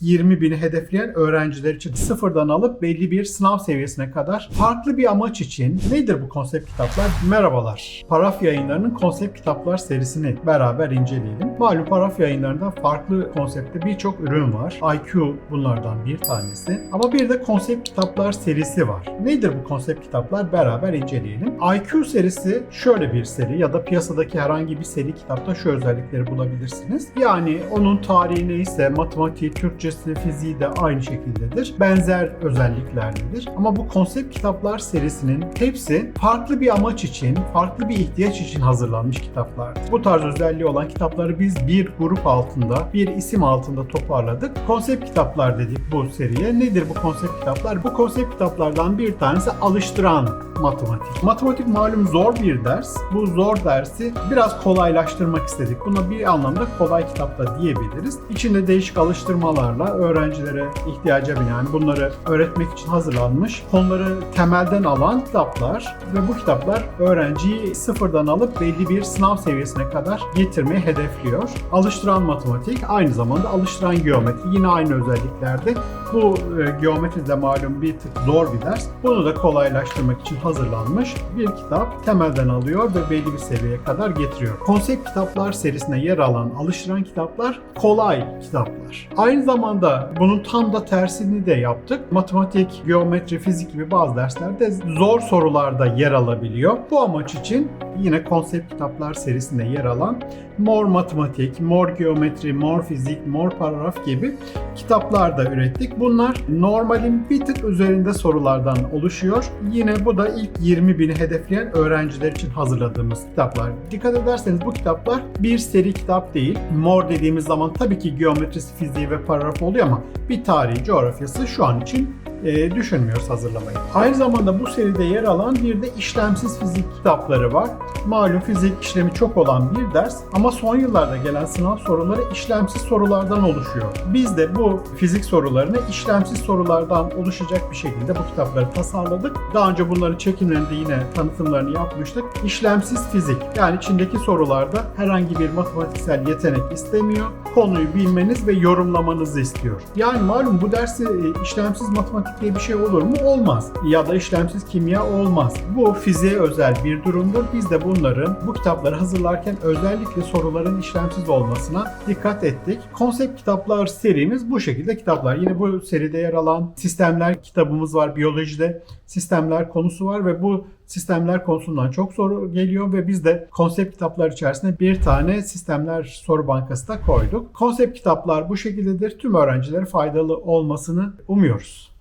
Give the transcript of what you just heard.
20 bini hedefleyen öğrenciler için sıfırdan alıp belli bir sınav seviyesine kadar farklı bir amaç için nedir bu konsept kitaplar? Merhabalar. Paraf yayınlarının konsept kitaplar serisini beraber inceleyelim. Malum paraf yayınlarında farklı konseptte birçok ürün var. IQ bunlardan bir tanesi. Ama bir de konsept kitaplar serisi var. Nedir bu konsept kitaplar? Beraber inceleyelim. IQ serisi şöyle bir seri ya da piyasadaki herhangi bir seri kitapta şu özellikleri bulabilirsiniz. Yani onun tarihi neyse matematiği, Türkçesi, fiziği de aynı şekildedir. Benzer özelliklerdedir. Ama bu konsept kitaplar serisinin hepsi farklı bir amaç için, farklı bir ihtiyaç için hazırlanmış kitaplardır. Bu tarz özelliği olan kitapları biz bir grup altında, bir isim altında toparladık. Konsept kitaplar dedik bu seriye. Nedir bu konsept kitaplar? Bu konsept kitaplardan bir tanesi alıştıran matematik. Matematik malum zor bir ders. Bu zor dersi biraz kolaylaştırmak istedik. Buna bir anlamda kolay kitap da diyebiliriz. İçinde değişik alıştırmalarla öğrencilere ihtiyaca binaen bunları öğretmek için hazırlanmış, konuları temelden alan kitaplar ve bu kitaplar öğrenciyi sıfırdan alıp belli bir sınav seviyesine kadar getirmeyi hedefliyor. Alıştıran matematik aynı zamanda alıştıran geometri yine aynı özelliklerde. Bu e, geometri de malum bir tık zor bir ders. Bunu da kolaylaştırmak için hazırlanmış bir kitap temelden alıyor ve belli bir seviyeye kadar getiriyor. Konsept kitaplar serisine yer alan alıştıran kitaplar kolay kitaplar. Aynı zamanda bunun tam da tersini de yaptık. Matematik, geometri, fizik gibi bazı derslerde zor sorularda yer alabiliyor. Bu amaç için yine konsept kitaplar serisinde yer alan Mor Matematik, Mor Geometri, Mor Fizik, Mor Paragraf gibi kitaplar da ürettik. Bunlar normalin bir tık üzerinde sorulardan oluşuyor. Yine bu da ilk 20 bini hedefleyen öğrenciler için hazırladığımız kitaplar. Dikkat ederseniz bu kitaplar bir seri kitap değil. Mor dediğimiz zaman tabii ki geometrisi, fiziği ve paragraf oluyor ama bir tarihi, coğrafyası şu an için e, düşünmüyoruz hazırlamayı. Aynı zamanda bu seride yer alan bir de işlemsiz fizik kitapları var. Malum fizik işlemi çok olan bir ders ama son yıllarda gelen sınav soruları işlemsiz sorulardan oluşuyor. Biz de bu fizik sorularını işlemsiz sorulardan oluşacak bir şekilde bu kitapları tasarladık. Daha önce bunların çekimlerinde yine tanıtımlarını yapmıştık. İşlemsiz fizik yani içindeki sorularda herhangi bir matematiksel yetenek istemiyor. Konuyu bilmeniz ve yorumlamanızı istiyor. Yani malum bu dersi e, işlemsiz matematik diye bir şey olur mu? Olmaz. Ya da işlemsiz kimya olmaz. Bu fiziğe özel bir durumdur. Biz de bunların bu kitapları hazırlarken özellikle soruların işlemsiz olmasına dikkat ettik. Konsept kitaplar serimiz bu şekilde kitaplar. Yine bu seride yer alan sistemler kitabımız var. Biyolojide sistemler konusu var ve bu sistemler konusundan çok soru geliyor ve biz de konsept kitaplar içerisinde bir tane sistemler soru bankası da koyduk. Konsept kitaplar bu şekildedir. Tüm öğrencilere faydalı olmasını umuyoruz.